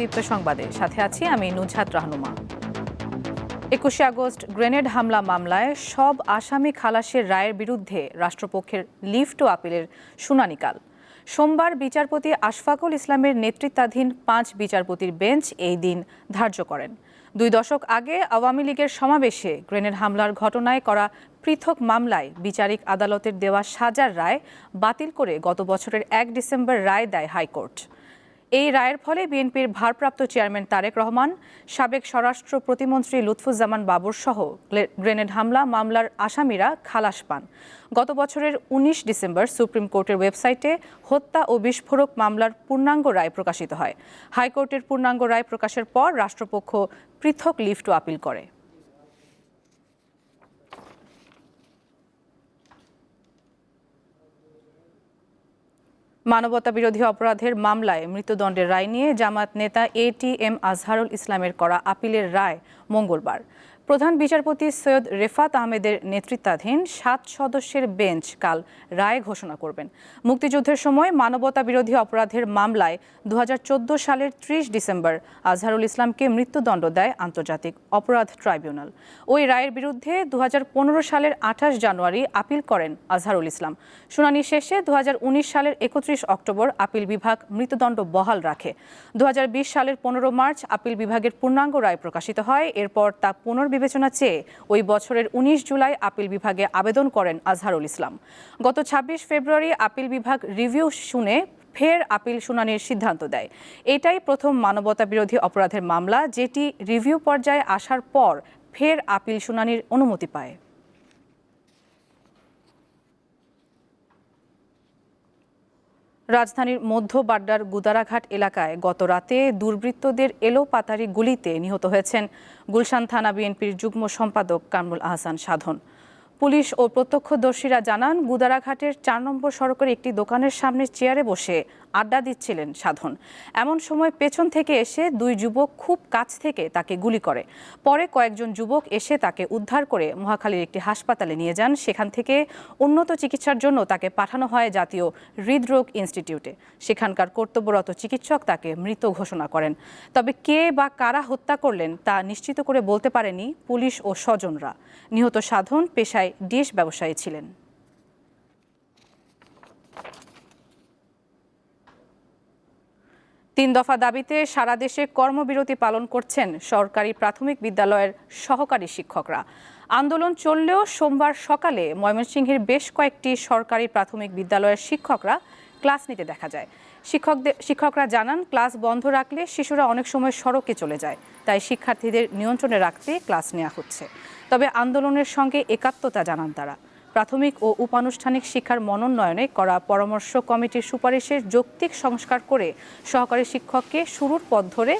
দীপ্ত সংবাদে। সাথে আছি আমি নুজহাত রাহনুমা। একুশে আগস্ট, গ্রেনেড হামলা মামলায় সব আসামি খালাসের রায়ের বিরুদ্ধে রাষ্ট্রপক্ষের লিফট ও আপিলের শুনানিকাল। সোমবার বিচারপতি আশফাকুল ইসলামের নেতৃত্বাধীন পাঁচ বিচারপতির বেঞ্চ এই দিন ধার্য করেন। দুই দশক আগে আওয়ামী লীগের সমাবেশে গ্রেনেড হামলার ঘটনায় করা পৃথক মামলায় বিচারিক আদালতের দেওয়া সাজার রায় বাতিল করে গত বছরের এক ডিসেম্বর রায় দেয় হাইকোর্ট। এই রায়ের ফলে বিএনপির ভারপ্রাপ্ত চেয়ারম্যান তারেক রহমান, সাবেক স্বরাষ্ট্র প্রতিমন্ত্রী লুৎফুজ্জামান বাবর সহ গ্রেনেড হামলা, মামলার আসামিরা খালাস পান। গত বছরের উনিশ ডিসেম্বর সুপ্রিম কোর্টের ওয়েবসাইটে হত্যা ও বিস্ফোরক মামলার পূর্ণাঙ্গ রায় প্রকাশিত হয়। হাইকোর্টের পূর্ণাঙ্গ রায় প্রকাশের পর রাষ্ট্রপক্ষ পৃথক লিফট আপিল করে। মানবতা বিরোধী অপরাধের মামলায় মৃত্যুদণ্ডের রায় নিয়ে জামাত নেতা এ টি এম আজহারুল ইসলামের করা আপিলের রায় মঙ্গলবার। প্রধান বিচারপতি সৈয়দ রেফাত আহমেদের নেতৃত্বাধীন সাত সদস্যের বেঞ্চ কাল রায় ঘোষণা করবেন। মুক্তিযুদ্ধের সময় মানবতা বিরোধী অপরাধের মামলায় দু সালের ত্রিশ ডিসেম্বর আজহারুল ইসলামকে মৃত্যুদণ্ড দেয় আন্তর্জাতিক অপরাধ ট্রাইব্যুনাল। ওই রায়ের বিরুদ্ধে দু হাজার পনেরো সালের আঠাশ জানুয়ারি আপিল করেন আজহারুল ইসলাম। শুনানি শেষে দু হাজার উনিশ সালের একত্রিশ অক্টোবর আপিল বিভাগ মৃত্যুদণ্ড বহাল রাখে। দু হাজার বিশ সালের পনেরো মার্চ আপিল বিভাগের পূর্ণাঙ্গ রায় প্রকাশিত হয়। এরপর তা পুনর্বিবেচনা চেয়ে ওই বছরের উনিশ জুলাই আপিল বিভাগে আবেদন করেন আজহারুল ইসলাম। গত ছাব্বিশ ফেব্রুয়ারি আপিল বিভাগ রিভিউ শুনে ফের আপিল শুনানির সিদ্ধান্ত দেয়। এটাই প্রথম মানবতা বিরোধী অপরাধের মামলা, যেটি রিভিউ পর্যায়ে আসার পর ফের আপিল শুনানির অনুমতি পায়। রাজধানীর মধ্য বাড্ডার গুদারাঘাট এলাকায় গত রাতে দুর্বৃত্তদের এলোপাতারি গুলিতে নিহত হয়েছেন গুলশান থানা বিএনপির যুগ্ম সম্পাদক কামরুল আহসান সাধন। পুলিশ ও প্রত্যক্ষদর্শীরা জানান, গুদারাঘাটের চার নম্বর সড়কের একটি দোকানের সামনে চেয়ারে বসে আড্ডা দিচ্ছিলেন সাধন। এমন সময় পেছন থেকে এসে দুই যুবক খুব কাছ থেকে তাকে গুলি করে। পরে কয়েকজন যুবক এসে তাকে উদ্ধার করে মহাখালীর একটি হাসপাতালে নিয়ে যান। সেখান থেকে উন্নত চিকিৎসার জন্য তাকে পাঠানো হয় জাতীয় হৃদরোগ ইনস্টিটিউটে। সেখানকার কর্তব্যরত চিকিৎসক তাকে মৃত ঘোষণা করেন। তবে কে বা কারা হত্যা করলেন তা নিশ্চিত করে বলতে পারেনি পুলিশ ও স্বজনরা। নিহত সাধন পেশায় ডিশ ব্যবসায়ী ছিলেন। তিন দফা দাবিতে সারা দেশে কর্মবিরতি পালন করছেন সরকারি প্রাথমিক বিদ্যালয়ের সহকারী শিক্ষকরা। আন্দোলন চললেও সোমবার সকালে ময়মনসিংহের বেশ কয়েকটি সরকারি প্রাথমিক বিদ্যালয়ের শিক্ষকরা ক্লাস নিতে দেখা যায়। শিক্ষকদের শিক্ষকরা জানান, ক্লাস বন্ধ রাখলে শিশুরা অনেক সময় সড়কে চলে যায়, তাই শিক্ষার্থীদের নিয়ন্ত্রণে রাখতে ক্লাস নেওয়া হচ্ছে। তবে আন্দোলনের সঙ্গে একাত্মতা জানান তারা। প্রাথমিক ও উপানুষ্ঠানিক শিক্ষার মনোন্নয়নে করা পরামর্শ কমিটির সুপারিশের যৌক্তিক সংস্কার করে সহকারী শিক্ষককে শুরুর পথ ধরে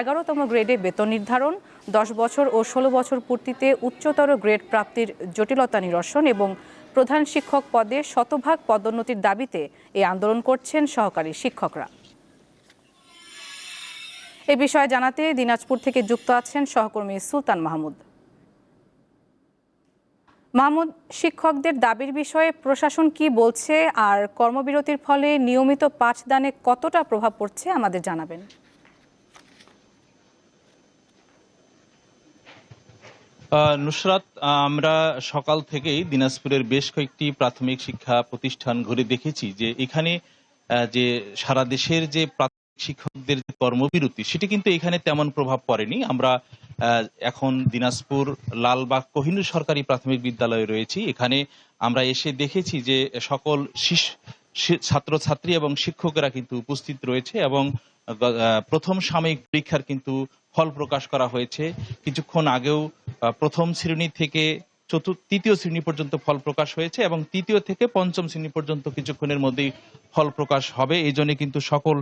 এগারোতম গ্রেডে বেতন নির্ধারণ, দশ বছর ও ষোলো বছর পূর্তিতে উচ্চতর গ্রেড প্রাপ্তির জটিলতা নিরসন এবং প্রধান শিক্ষক পদে শতভাগ পদোন্নতির দাবিতে এই আন্দোলন করছেন সহকারী শিক্ষকরা। এ বিষয়ে জানাতে দিনাজপুর থেকে যুক্ত আছেন সহকর্মী সুলতান মাহমুদ। মাহমুদ, শিক্ষকদের দাবির বিষয়ে প্রশাসন কি বলছে আর কর্মবিরতির ফলে নিয়মিত পাঠদানে কতটা প্রভাব পড়ছে আমাদের জানাবেন। নুসরাত, আমরা সকাল থেকেই দিনাজপুরের বেশ কয়েকটি প্রাথমিক শিক্ষা প্রতিষ্ঠান ঘুরে দেখেছি যে এখানে যে সারা দেশের যে শিক্ষকদের যে কর্মবিরতি, সেটি কিন্তু এখানে তেমন প্রভাব পড়েনি। আমরা এখন দিনাজপুর লালবাগ কোহিনুর সরকারি প্রাথমিক বিদ্যালয়ে রয়েছি। এখানে আমরা এসে দেখেছি যে সকল ছাত্রছাত্রী এবং শিক্ষকেরা কিন্তু উপস্থিত রয়েছে এবং প্রথম সাময়িক পরীক্ষার কিন্তু ফল প্রকাশ করা হয়েছে। কিছুক্ষণ আগেও প্রথম শ্রেণি থেকে চতুর্থ তৃতীয় শ্রেণি পর্যন্ত ফল প্রকাশ হয়েছে এবং তৃতীয় থেকে পঞ্চম শ্রেণি পর্যন্ত কিছুক্ষণের মধ্যেই ফল প্রকাশ হবে। এই জন্য কিন্তু সকল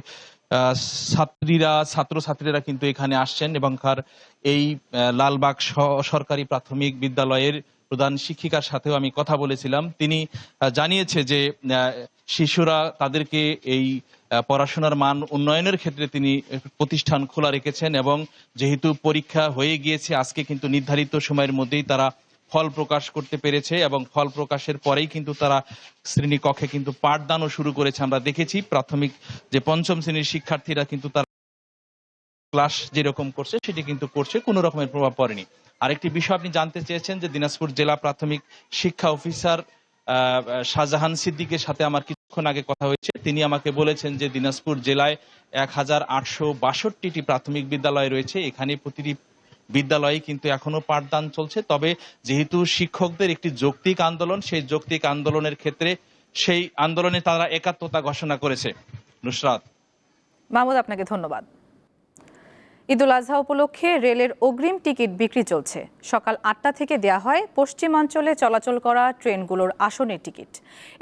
ছাত্রীরা, ছাত্রছাত্রীরা কিন্তু এখানে আসছেন এবং কার এই লালবাগ সরকারি প্রাথমিক বিদ্যালয়ের প্রধান শিক্ষিকার সাথেও আমি কথা বলেছিলাম। তিনি জানিয়েছে যে শিশুরা তাদেরকে এই পড়াশোনার মান উন্নয়নের ক্ষেত্রে তিনি প্রতিষ্ঠান খোলা রেখেছেন এবং যেহেতু পরীক্ষা হয়ে গিয়েছে, আজকে কিন্তু নির্ধারিত সময়ের মধ্যেই তারা ফল প্রকাশ করতে পেরেছে এবং ফল প্রকাশের পরেই কিন্তু তারা শ্রেণীকক্ষে কিন্তু পাঠদানও শুরু করেছে। আমরা দেখেছি প্রাথমিক যে পঞ্চম শ্রেণির শিক্ষার্থীরা কিন্তু তারা ক্লাস যেরকম করছে, সেটি কিন্তু করছে, কোনো রকমের প্রভাব পড়েনি। আরেকটি বিষয় আপনি জানতে চেয়েছেন যে দিনাজপুর জেলা প্রাথমিক শিক্ষা অফিসার শাহজাহান সিদ্দিকের সাথে আমার কিছুক্ষণ আগে কথা হয়েছে। তিনি আমাকে বলেছেন যে দিনাজপুর জেলায় এক হাজার আটশো বাষট্টিটি প্রাথমিক বিদ্যালয় রয়েছে। এখানে প্রতিটি বিদ্যালয়ে কিন্তু এখনও পাঠদান চলছে। তবে যেহেতু শিক্ষকদের একটি যৌক্তিক আন্দোলন, সেই যৌক্তিক আন্দোলনের ক্ষেত্রে সেই আন্দোলনে তারা একাত্মতা ঘোষণা করেছে। নুসরাত। মাহমুদ, আপনাকে ধন্যবাদ। ঈদুল আজহা উপলক্ষে রেলের অগ্রিম টিকিট বিক্রি চলছে। সকাল আটটা থেকে দেয়া হয় পশ্চিমাঞ্চলে চলাচল করা ট্রেনগুলোর আসনের টিকিট।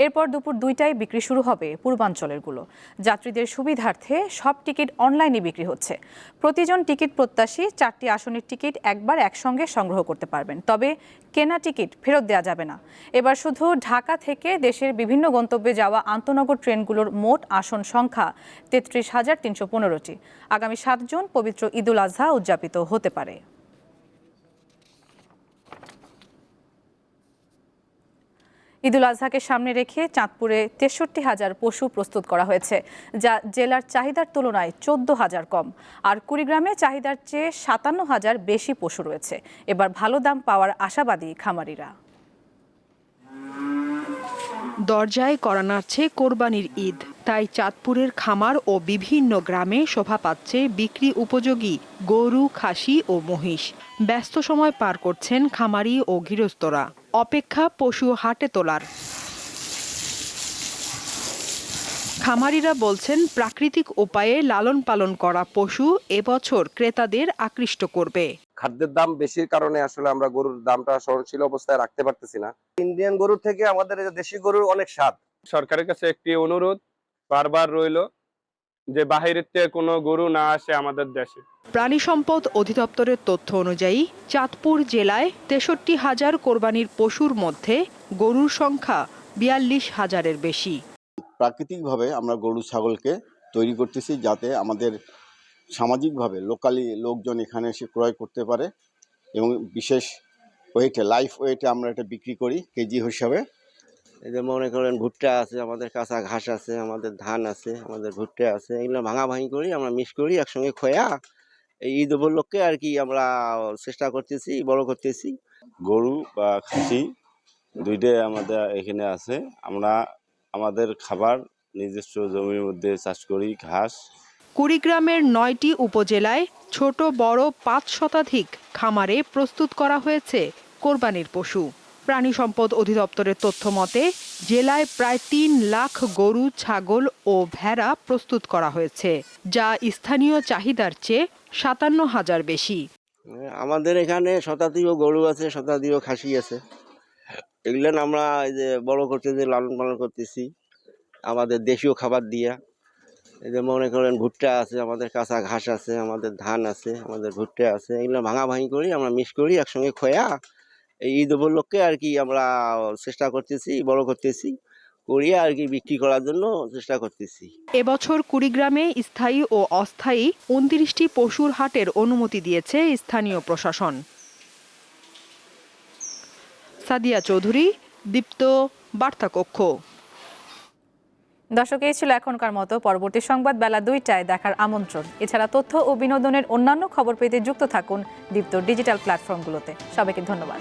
এরপর দুপুর দুইটায় বিক্রি শুরু হবে পূর্বাঞ্চলেরগুলো। যাত্রীদের সুবিধার্থে সব টিকিট অনলাইনে বিক্রি হচ্ছে। প্রতিজন টিকিট প্রত্যাশী চারটি আসনের টিকিট একবার একসঙ্গে সংগ্রহ করতে পারবেন। তবে কেনা টিকিট ফেরত দেওয়া যাবে না। এবার শুধু ঢাকা থেকে দেশের বিভিন্ন গন্তব্যে যাওয়া আন্তনগর ট্রেনগুলোর মোট আসন সংখ্যা তেত্রিশ হাজার তিনশো পনেরোটি। আগামী সাত জুন পবিত্র ঈদুল আজহা উদযাপিত হতে পারে। ঈদুল আজহাকে সামনে রেখে চাঁদপুরে তেষট্টি হাজার পশু প্রস্তুত করা হয়েছে, যা জেলার চাহিদার তুলনায় চোদ্দ হাজার কম। আর কুড়িগ্রামে চাহিদার চেয়ে সাতান্ন হাজার বেশি পশু রয়েছে। এবার ভালো দাম পাওয়ার আশাবাদী খামারিরা। দরজায় করা নাড়ছে কোরবানির ঈদ। তাই চাঁদপুরের খামার ও বিভিন্ন গ্রামে শোভা পাচ্ছে বিক্রি উপযোগী গরু খাসি ও মহিষ। ব্যস্ত সময় পার করছেন খামারি ও গৃহস্থরা। অপেক্ষা পশু হাটে তোলার। খামারিরা বলছেন প্রাকৃতিক উপায়ে লালন পালন করা পশু এবছর ক্রেতাদের আকৃষ্ট করবে। খাদ্যের দাম বেশির কারণে আসলে আমরা গরুর দামটা সহনশীল অবস্থায় রাখতে পারতেছি না। ইন্ডিয়ান গরুর থেকে আমাদের দেশি গরুর অনেক স্বাদ। সরকারের কাছে একটি অনুরোধ বারবার রইল যে বাহিরের থেকে কোনো গরু না আসে আমাদের দেশে। প্রাণী সম্পদ অধিদপ্তরের তথ্য অনুযায়ী চাঁদপুর জেলায় তেষট্টি হাজার কোরবানির পশুর মধ্যে গরুর সংখ্যা বিয়াল্লিশ হাজারের বেশি। প্রাকৃতিকভাবে আমরা গরু ছাগলকে তৈরি করতেছি যাতে আমাদের সামাজিকভাবে লোকালি লোকজন এখানে এসে ক্রয় করতে পারে এবং বিশেষ ওয়েটে লাইফ ওয়েটে আমরা এটা বিক্রি করি কেজি হিসাবে। এই যে মনে করেন ভুট্টা আছে আমাদের কাঁচা ঘাস আছে আমাদের ধান আছে আমাদের ভুট্টা আছে এগুলো ভাঙা ভাঙি করি আমরা মিক্স করি একসঙ্গে খোয়া। এই ঈদ উপলক্ষে আর কি আমরা চেষ্টা করতেছি বড় করতেছি। গরু বা খাসি দুইটাই আমাদের এখানে আছে। আমরা আমাদের খাবার নিজস্ব জমির মধ্যে চাষ করি ঘাস। কুড়িগ্রামের নয়টি উপজেলায় ছোট বড় পাঁচ শতাধিক খামারে প্রস্তুত করা হয়েছে কোরবানির পশু। প্রাণী সম্পদ অধিদপ্তরের তথ্য মতে, জেলায় প্রায় তিন লাখ গরু, ছাগল ও ভেড়া প্রস্তুত করা হয়েছে, যা স্থানীয় চাহিদার চেয়ে সাতান্ন হাজার বেশি। আমাদের এখানে শতাধিও গরু আছে শতাধিও খাসি আছে। এগুলো আমরা এই যে বড় করতেছি লালন পালন করতেছি, আমাদের দেশীয় খাবার দিয়া। এই যে মনে করেন ভুট্টা আছে, আমাদের কাঁচা ঘাস আছে, আমাদের ধান আছে, আমাদের ভুট্টা আছে, এগুলো ভাঙা ভাঙি করি, আমরা মিক্স করি, একসঙ্গে খোয়া এই ঈদ উপলক্ষে আর কি আমরা চেষ্টা করতেছি বড় করতেছি করিয়ে আর কি বিক্রি করার জন্য চেষ্টা করতেছি। এবছর কুড়িগ্রামে স্থায়ী ও অস্থায়ী উনত্রিশটি পশুর হাটের অনুমতি দিয়েছে স্থানীয় প্রশাসন। সাদিয়া চৌধুরী দীপ্ত বার্তা কক্ষ। দর্শক এই ছিল এখনকার মতো পরবর্তী সংবাদ বেলা দুইটায় দেখার আমন্ত্রণ। এছাড়া তথ্য ও বিনোদনের অন্যান্য খবর পেতে যুক্ত থাকুন দীপ্ত ডিজিটাল প্ল্যাটফর্মগুলোতে। সবাইকে ধন্যবাদ।